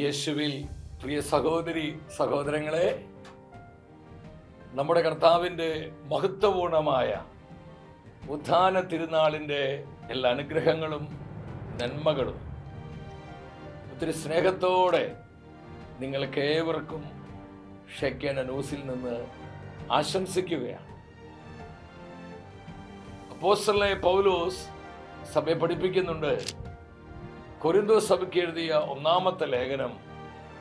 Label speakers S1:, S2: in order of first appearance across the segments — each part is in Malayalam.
S1: യേശുവിൽ പ്രിയ സഹോദരി സഹോദരങ്ങളെ നമ്മുടെ കർത്താവിന്റെ മഹത്വപൂർണമായ ഉദ്ധാന തിരുനാളിന്റെ എല്ലാ അനുഗ്രഹങ്ങളും നന്മകളും ഒത്തിരി സ്നേഹത്തോടെ നിങ്ങൾക്ക് ഏവർക്കും ഷെക്കേന ന്യൂസിൽ നിന്ന് ആശംസിക്കുകയാണ്. അപ്പോസ്റ്റലെ പൗലോസ് സഭയെ പഠിപ്പിക്കുന്നുണ്ട്. കൊരിന്തോ സഭയ്ക്ക് എഴുതിയ ഒന്നാമത്തെ ലേഖനം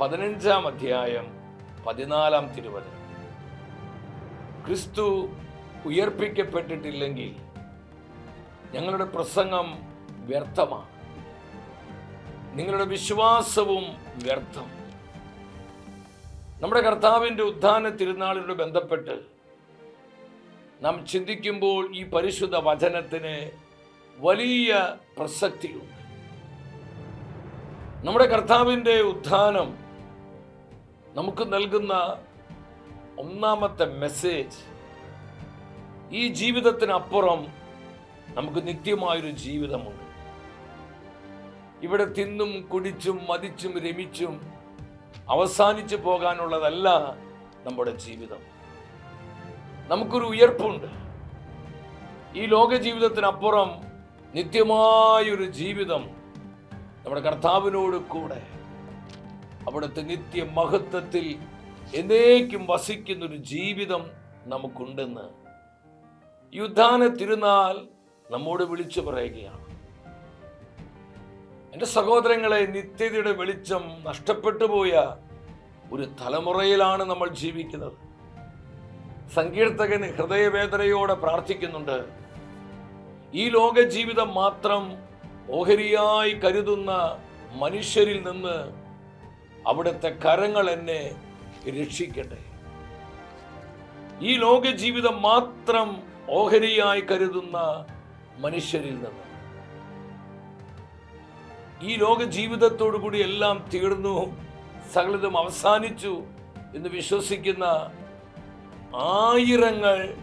S1: പതിനഞ്ചാം അധ്യായം പതിനാലാം തിരുവചനം. ക്രിസ്തു ഉയർപ്പിക്കപ്പെട്ടിട്ടില്ലെങ്കിൽ ഞങ്ങളുടെ പ്രസംഗം വ്യർത്ഥമാണ്. നിങ്ങളുടെ വിശ്വാസവും വ്യർത്ഥം. നമ്മുടെ കർത്താവിന്റെ ഉദ്ധാന തിരുനാളിനോട് ബന്ധപ്പെട്ട് നാം ചിന്തിക്കുമ്പോൾ ഈ പരിശുദ്ധ വചനത്തിന് വലിയ പ്രസക്തിയുണ്ട്. നമ്മുടെ കർത്താവിന്റെ ഉത്ഥാനം നമുക്ക് നൽകുന്ന ഒന്നാമത്തെ മെസ്സേജ് ഈ ജീവിതത്തിനപ്പുറം നമുക്ക് നിത്യമായൊരു ജീവിതമുണ്ട്. ഇവിടെ തിന്നും കുടിച്ചും മതിച്ചും രമിച്ചും അവസാനിച്ചു പോകാനുള്ളതല്ല നമ്മുടെ ജീവിതം. നമുക്കൊരു ഉയർപ്പുണ്ട്. ഈ ലോക ജീവിതത്തിനപ്പുറം നിത്യമായൊരു ജീവിതം നമ്മുടെ കർത്താവിനോട് കൂടെ അവിടുത്തെ നിത്യ മഹത്വത്തിൽ എന്നേക്കും വസിക്കുന്നൊരു ജീവിതം നമുക്കുണ്ടെന്ന് യുദ്ധാന തിരുനാൾ നമ്മോട് വിളിച്ചു പറയുകയാണ്. എന്റെ സഹോദരങ്ങളെ നിത്യതയുടെ വെളിച്ചം നഷ്ടപ്പെട്ടു പോയ ഒരു തലമുറയിലാണ് നമ്മൾ ജീവിക്കുന്നത്. സങ്കീർത്തകൻ ഹൃദയവേദനയോടെ പ്രാർത്ഥിക്കുന്നുണ്ട്. ഈ ലോക ജീവിതം മാത്രം ഓഹരിയായി കരുതുന്ന മനുഷ്യരിൽ നിന്ന് അവിടുത്തെ കരങ്ങൾ എന്നെ രക്ഷിക്കട്ടെ. ഈ ലോക ജീവിതം മാത്രം ഓഹരിയായി കരുതുന്ന മനുഷ്യരിൽ നിന്ന്. ഈ ലോക ജീവിതത്തോടു കൂടി എല്ലാം തീർന്നു സകലതും അവസാനിച്ചു എന്ന് വിശ്വസിക്കുന്ന ആയിരങ്ങൾ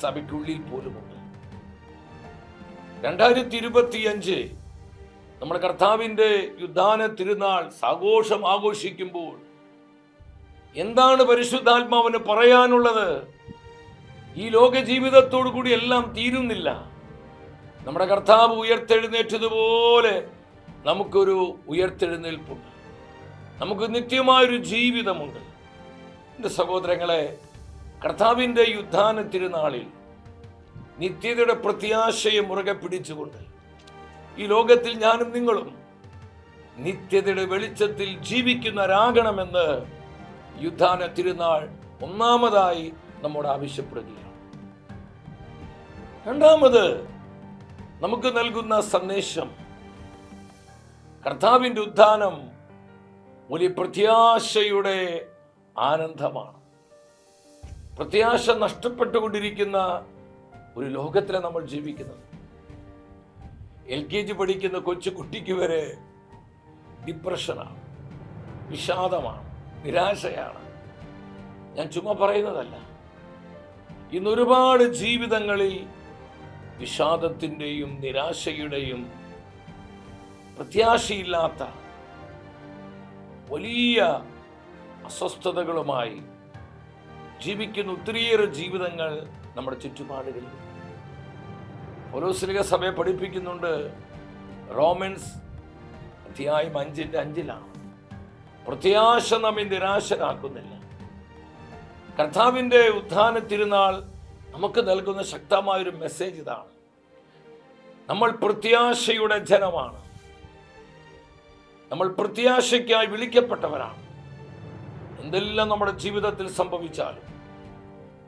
S1: സഭയ്ക്കുള്ളിൽ പോലുമുണ്ട്. രണ്ടായിരത്തി ഇരുപത്തിയഞ്ച് നമ്മുടെ കർത്താവിന്റെ യുദ്ധാന തിരുനാൾ സാഘോഷം ആഘോഷിക്കുമ്പോൾ എന്താണ് പരിശുദ്ധാത്മാവിന് പറയാനുള്ളത്? ഈ ലോക ജീവിതത്തോടു കൂടി എല്ലാം തീരുന്നില്ല. നമ്മുടെ കർത്താവ് ഉയർത്തെഴുന്നേറ്റതുപോലെ നമുക്കൊരു ഉയർത്തെഴുന്നേൽപ്പുണ്ട്. നമുക്ക് നിത്യമായൊരു ജീവിതമുണ്ട്. എന്റെ സഹോദരങ്ങളെ കർത്താവിന്റെ യുദ്ധാന തിരുനാളിൽ നിത്യതയുടെ പ്രത്യാശയെ മുറുകെ പിടിച്ചുകൊണ്ട് ഈ ലോകത്തിൽ ഞാനും നിങ്ങളും നിത്യതയുടെ വെളിച്ചത്തിൽ ജീവിക്കുന്നവരാകണമെന്ന് യുദ്ധാന തിരുനാൾ ഒന്നാമതായി നമ്മോട് ആവശ്യപ്പെടുകയാണ്. രണ്ടാമത് നമുക്ക് നൽകുന്ന സന്ദേശം കർത്താവിന്റെ ഉദ്ധാനം വലിയ പ്രത്യാശയുടെ ആനന്ദമാണ്. പ്രത്യാശ നഷ്ടപ്പെട്ടുകൊണ്ടിരിക്കുന്ന ഒരു ലോകത്തിലാണ് നമ്മൾ ജീവിക്കുന്നത്. എൽ കെ ജി പഠിക്കുന്ന കൊച്ചു കുട്ടിക്ക് വരെ ഡിപ്രഷനാണ് വിഷാദമാണ് നിരാശയാണ്. ഞാൻ ചുമ്മാ പറയുന്നതല്ല. ഇന്ന് ഒരുപാട് ജീവിതങ്ങളിൽ വിഷാദത്തിന്റെയും നിരാശയുടെയും പ്രത്യാശയില്ലാത്ത വലിയ അസ്വസ്ഥതകളുമായി ജീവിക്കുന്ന ഒത്തിരിയേറെ ജീവിതങ്ങൾ നമ്മുടെ ചുറ്റുപാടുകളിൽ പൗലോസ്ലിക സഭയെ പഠിപ്പിക്കുന്നുണ്ട്. റോമൻസ് അധ്യായം അഞ്ചിന്റെ അഞ്ചിലാണ്. പ്രത്യാശ നമ്മെ നിരാശരാക്കുന്നില്ല. കർത്താവിന്റെ ഉത്ഥാന തിരുനാൾ നമുക്ക് നൽകുന്ന ശക്തമായൊരു മെസ്സേജ് ഇതാണ്. നമ്മൾ പ്രത്യാശയുടെ ജനമാണ്. നമ്മൾ പ്രത്യാശയ്ക്കായി വിളിക്കപ്പെട്ടവരാണ്. എന്തെല്ലാം നമ്മുടെ ജീവിതത്തിൽ സംഭവിച്ചാലും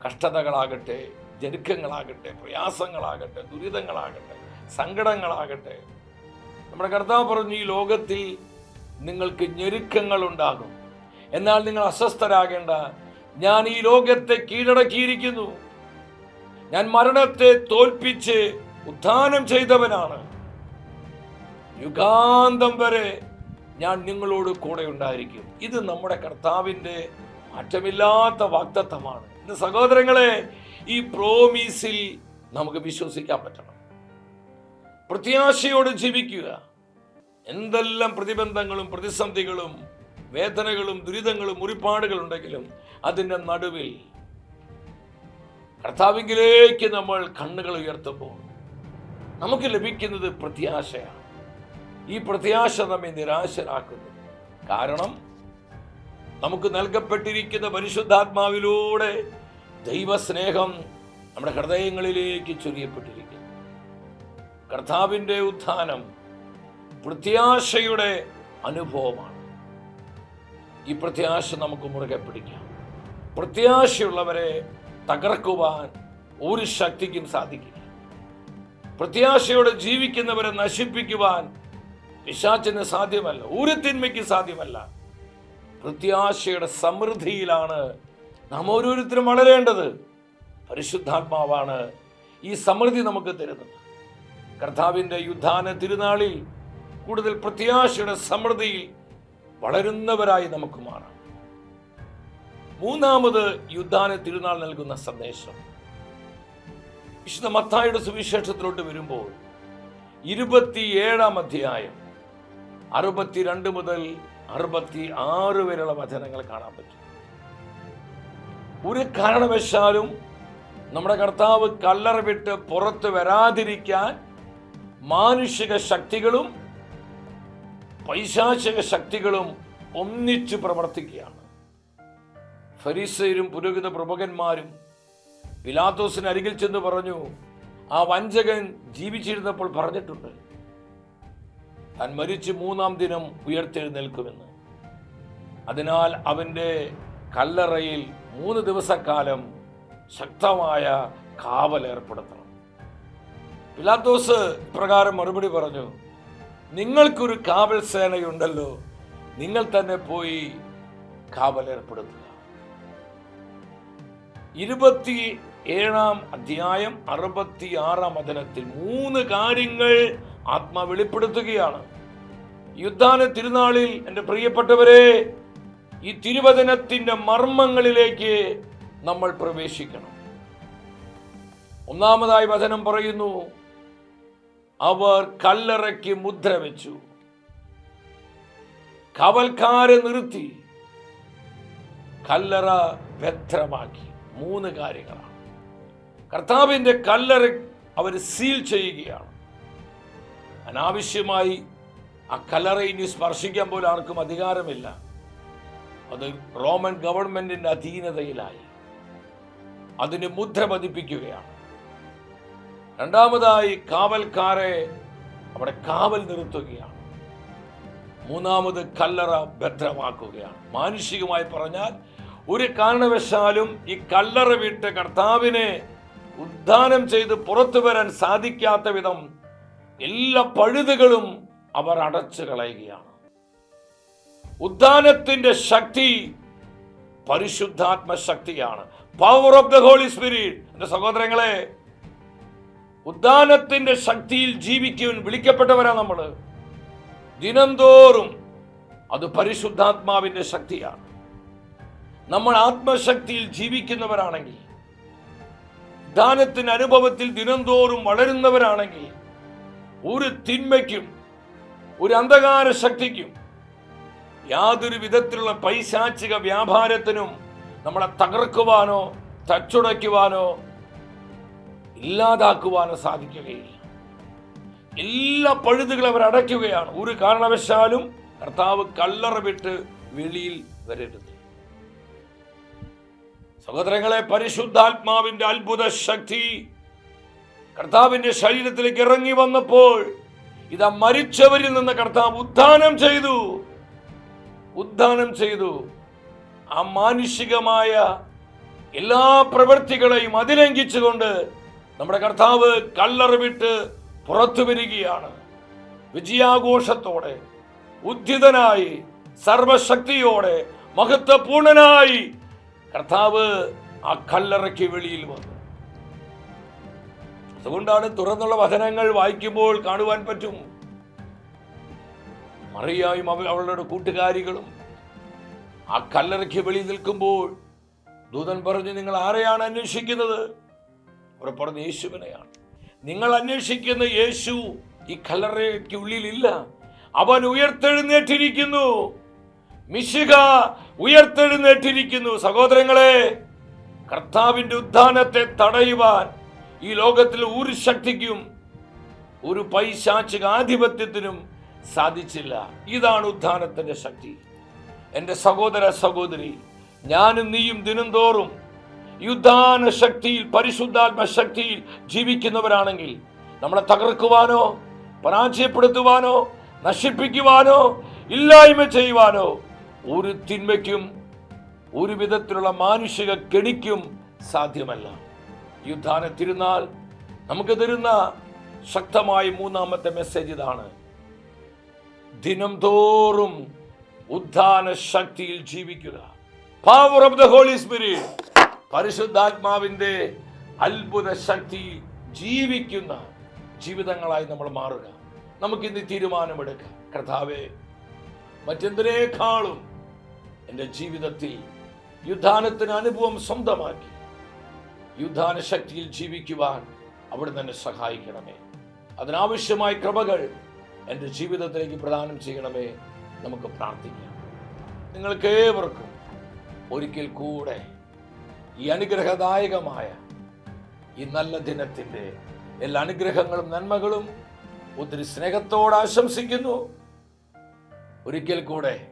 S1: കഷ്ടതകളാകട്ടെ ജനുക്കങ്ങളാകട്ടെ പ്രയാസങ്ങളാകട്ടെ ദുരിതങ്ങളാകട്ടെ സങ്കടങ്ങളാകട്ടെ. നമ്മുടെ കർത്താവ് പറഞ്ഞു ഈ ലോകത്തിൽ നിങ്ങൾക്ക് ഞെരുക്കങ്ങൾ ഉണ്ടാകും എന്നാൽ നിങ്ങൾ അസ്വസ്ഥരാകേണ്ട. ഞാൻ ഈ ലോകത്തെ കീഴടക്കിയിരിക്കുന്നു. ഞാൻ മരണത്തെ തോൽപ്പിച്ച് ഉദ്ധാനം ചെയ്തവനാണ്. യുഗാന്തം വരെ ഞാൻ നിങ്ങളോട് കൂടെ ഉണ്ടായിരിക്കും. ഇത് നമ്മുടെ കർത്താവിന്റെ മാറ്റമില്ലാത്ത വാക്തത്വമാണ് ഇന്ന് സഹോദരങ്ങളെ ഈ പ്രോമീസിൽ നമുക്ക് വിശ്വസിക്കാൻ പറ്റണം. പ്രത്യാശയോട് ജീവിക്കുക. എന്തെല്ലാം പ്രതിബന്ധങ്ങളും പ്രതിസന്ധികളും വേദനകളും ദുരിതങ്ങളും മുറിപ്പാടുകളുണ്ടെങ്കിലും അതിന്റെ നടുവിൽ കർത്താവിങ്കിലേക്ക് നമ്മൾ കണ്ണുകൾ ഉയർത്തുമ്പോൾ നമുക്ക് ലഭിക്കുന്നത് പ്രത്യാശയാണ്. ഈ പ്രത്യാശ നമ്മെ നിരാശരാക്കുന്നു. കാരണം നമുക്ക് നൽകപ്പെട്ടിരിക്കുന്ന പരിശുദ്ധാത്മാവിലൂടെ ദൈവസ്നേഹം നമ്മുടെ ഹൃദയങ്ങളിലേക്ക് ചൊരിയപ്പെട്ടിരിക്കുന്നു. കർത്താവിന്റെ ഉത്ഥാനം പ്രത്യാശയുടെ അനുഭവമാണ്. ഈ പ്രത്യാശ നമുക്ക് മുറുകെ പിടിക്കാം. പ്രത്യാശയുള്ളവരെ തകർക്കുവാൻ ഒരു ശക്തിക്കും സാധിക്കില്ല. പ്രത്യാശയോടെ ജീവിക്കുന്നവരെ നശിപ്പിക്കുവാൻ പിശാച്ചിന് സാധ്യമല്ല ഒരു തിന്മയ്ക്ക് സാധ്യമല്ല. പ്രത്യാശയുടെ സമൃദ്ധിയിലാണ് നാം ഓരോരുത്തരും വളരേണ്ടത് പരിശുദ്ധാത്മാവാണ് ഈ സമൃദ്ധി നമുക്ക് തരുന്നത്. കർത്താവിന്റെ യുദ്ധാന തിരുനാളിൽ കൂടുതൽ പ്രത്യാശയുടെ സമൃദ്ധിയിൽ വളരുന്നവരായി നമുക്ക് മാറാം. മൂന്നാമത് യുദ്ധാന തിരുനാൾ നൽകുന്ന സന്ദേശം. വിശുദ്ധ മത്തായുടെ സുവിശേഷത്തിലോട്ട് വരുമ്പോൾ ഇരുപത്തിയേഴാം അധ്യായം അറുപത്തിരണ്ട് മുതൽ അറുപത്തി ആറ് വരെയുള്ള വചനങ്ങൾ കാണാൻ പറ്റും. ഒരു കാരണവശാലും നമ്മുടെ കർത്താവ് കല്ലറ വിട്ട് പുറത്ത് വരാതിരിക്കാൻ മാനുഷിക ശക്തികളും പൈശാചിക ശക്തികളും ഒന്നിച്ചു പ്രവർത്തിക്കുകയാണ്. ഫരീസയിലും പുരോഹിത പ്രമുഖന്മാരും പിലാത്തോസിന് അരികിൽ ചെന്ന് പറഞ്ഞു ആ വഞ്ചകൻ ജീവിച്ചിരുന്നപ്പോൾ പറഞ്ഞിട്ടുണ്ട് താൻ മരിച്ച് മൂന്നാം ദിനം ഉയർത്തെഴുന്നേൽക്കുമെന്ന്. അതിനാൽ അവന്റെ കല്ലറയിൽ മൂന്ന് ദിവസക്കാലം ശക്തമായ കാവൽ ഏർപ്പെടുത്തണം. പിലാത്തോസ് പ്രകാരം മറുപടി പറഞ്ഞു നിങ്ങൾക്കൊരു കാവൽ സേനയുണ്ടല്ലോ നിങ്ങൾ തന്നെ പോയി കാവൽ ഏർപ്പെടുത്തുക. ഇരുപത്തി ഏഴാം അധ്യായം അറുപത്തി ആറാം വചനത്തിൽ മൂന്ന് കാര്യങ്ങൾ ആത്മ വെളിപ്പെടുത്തുകയാണ്. യുദ്ധാന തിരുനാളിൽ എന്റെ പ്രിയപ്പെട്ടവരെ ഈ തിരുവചനത്തിന്റെ മർമ്മങ്ങളിലേക്ക് നമ്മൾ പ്രവേശിക്കണം. ഒന്നാമതായി വചനം പറയുന്നു അവർ കല്ലറയ്ക്ക് മുദ്ര വെച്ചു. കവൽക്കാരെ നിർത്തി. കല്ലറ ഭദ്രമാക്കി മൂന്ന് കാര്യങ്ങളാണ്. കർത്താവിന്റെ കല്ലറ അവർ സീൽ ചെയ്യുകയാണ്. അനാവശ്യമായി ആ കല്ലറ ഇനി സ്പർശിക്കാൻ പോലും ആർക്കും അധികാരമില്ല. അത് റോമൻ ഗവൺമെന്റിന്റെ അധീനതയിലായി. അതിന് മുദ്ര പതിപ്പിക്കുകയാണ്. രണ്ടാമതായി കാവൽക്കാരെ അവിടെ കാവൽ നിർത്തുകയാണ്. മൂന്നാമത് കല്ലറ ഭദ്രമാക്കുകയാണ്. മാനുഷികമായി പറഞ്ഞാൽ ഒരു കാരണവശാലും ഈ കല്ലറ വിട്ട് കർത്താവിനെ ഉദ്ധാനം ചെയ്ത് പുറത്തു വരാൻ സാധിക്കാത്ത വിധം എല്ലാ പഴുതുകളും അവർ അടച്ചു കളയുകയാണ്. ഉദ്ധാനത്തിന്റെ ശക്തി പരിശുദ്ധാത്മ ശക്തിയാണ് power of the Holy Spirit എന്റെ സഹോദരങ്ങളെ ഉദ്ധാനത്തിന്റെ ശക്തിയിൽ ജീവിക്കുവാൻ വിളിക്കപ്പെട്ടവരാ നമ്മൾ. ദിനംതോറും അത് പരിശുദ്ധാത്മാവിന്റെ ശക്തിയാണ്. നമ്മൾ ആത്മശക്തിയിൽ ജീവിക്കുന്നവരാണെങ്കിൽ ദാനത്തിന് അനുഭവത്തിൽ ദിനംതോറും വളരുന്നവരാണെങ്കിൽ ഒരു തിന്മയ്ക്കും ഒരു അന്ധകാര ശക്തിക്കും യാതൊരു വിധത്തിലുള്ള പൈശാചിക വ്യാപാരത്തിനും നമ്മളെ തകർക്കുവാനോ തച്ചുടയ്ക്കുവാനോ ഇല്ലാതാക്കുവാനോ സാധിക്കുകയില്ല. എല്ലാ പഴുതുകളും അവർ അടയ്ക്കുകയാണ്. ഒരു കാരണവശാലും കർത്താവ് കല്ലറ വിട്ട് വെളിയിൽ വരരുത്. സഹോദരങ്ങളെ പരിശുദ്ധാത്മാവിന്റെ അത്ഭുത ശക്തി കർത്താവിന്റെ ശരീരത്തിലേക്ക് ഇറങ്ങി വന്നപ്പോൾ ഇതാ മരിച്ചവരിൽ നിന്ന് കർത്താവ് ഉത്ഥാനം ചെയ്തു. ഉദ്ധാനം ചെയ്തു. ആ മാനുഷികമായ എല്ലാ പ്രവൃത്തികളെയും അതിലംഘിച്ചുകൊണ്ട് നമ്മുടെ കർത്താവ് കല്ലറ വിട്ട് പുറത്തു വരികയാണ്. വിജയാഘോഷത്തോടെ ഉദ്ധിതനായി സർവശക്തിയോടെ മഹത്വപൂർണനായി കർത്താവ് ആ കല്ലറയ്ക്ക് വെളിയിൽ വന്നു. അതുകൊണ്ടാണ് തുറന്നുള്ള വചനങ്ങൾ വായിക്കുമ്പോൾ കാണുവാൻ പറ്റും. മറിയായും അവ അവളുടെ കൂട്ടുകാരികളും ആ കല്ലറയ്ക്ക് വെളിയിൽ നിൽക്കുമ്പോൾ ദൂതൻ പറഞ്ഞു നിങ്ങൾ ആരെയാണ് അന്വേഷിക്കുന്നത്? അവർ പറഞ്ഞു യേശുവിനെയാണ്. നിങ്ങൾ അന്വേഷിക്കുന്ന യേശു ഈ കല്ലറയ്ക്ക് ഉള്ളിലില്ല. അവൻ ഉയർത്തെഴുന്നേറ്റിരിക്കുന്നു. മിശിക ഉയർത്തെഴുന്നേറ്റിരിക്കുന്നു. സഹോദരങ്ങളെ കർത്താവിന്റെ ഉത്ഥാനത്തെ തടയുവാൻ ഈ ലോകത്തിൽ ഒരു ശക്തിക്കും ഒരു പൈശാചിക ആധിപത്യത്തിനും സാധിച്ചില്ല. ഇതാണ് ഉദ്ധാനത്തിന്റെ ശക്തി. എന്റെ സഹോദര സഹോദരി ഞാനും നീയും ദിനംതോറും യുദ്ധാന ശക്തിയിൽ പരിശുദ്ധാത്മ ശക്തിയിൽ ജീവിക്കുന്നവരാണെങ്കിൽ നമ്മളെ തകർക്കുവാനോ പരാജയപ്പെടുത്തുവാനോ നശിപ്പിക്കുവാനോ ഇല്ലായ്മ ചെയ്യുവാനോ ഒരു തിന്മയ്ക്കും ഒരു വിധത്തിലുള്ള മാനുഷിക കെണിക്കും സാധ്യമല്ല. യുദ്ധാന തിരുനാൾ നമുക്ക് തരുന്ന ശക്തമായ മൂന്നാമത്തെ മെസ്സേജ് ഇതാണ്. ദിനം തോറും ഉദ്ധാന ശക്തിയിൽ ജീവിക്കുക. Power of the Holy Spirit പരിശുദ്ധാത്മാവിന്റെ അത്ഭുത ശക്തി ജീവിക്കുന്ന ജീവിതങ്ങളായി നമ്മൾ മാറുക. നമുക്കിന്ന് തീരുമാനമെടുക്കാം. കർത്താവെ മറ്റെന്തിനേക്കാളും എന്റെ ജീവിതത്തിൽ യുദ്ധാനത്തിന് അനുഭവം സ്വന്തമാക്കി യുദ്ധാന ശക്തിയിൽ ജീവിക്കുവാൻ അവിടെ തന്നെ സഹായിക്കണമേ. അതിനാവശ്യമായ കൃപകൾ എന്റെ ജീവിതത്തിലേക്ക് പ്രദാനം ചെയ്യണമേ നമുക്ക് പ്രാർത്ഥിക്കാം. നിങ്ങൾക്കേവർക്കും ഒരിക്കൽ കൂടെ ഈ അനുഗ്രഹദായകമായ ഈ നല്ല ദിനത്തിന്റെ എല്ലാ അനുഗ്രഹങ്ങളും നന്മകളും ഒത്തിരി സ്നേഹത്തോട് ആശംസിക്കുന്നു. ഒരിക്കൽ കൂടെ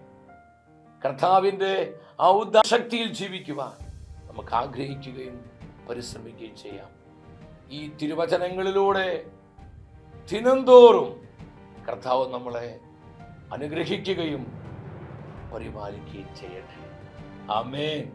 S1: കർത്താവിന്റെ ആ ഉദ്ദാശക്തിയിൽ ജീവിക്കുവാൻ നമുക്ക് ആഗ്രഹിക്കുകയും പരിശ്രമിക്കുകയും ചെയ്യാം. ഈ തിരുവചനങ്ങളിലൂടെ ദിനംതോറും കർത്താവ് നമ്മളെ അനുഗ്രഹിക്കുകയും പരിപാലിക്കുകയും ചെയ്യട്ടെ. ആമേൻ.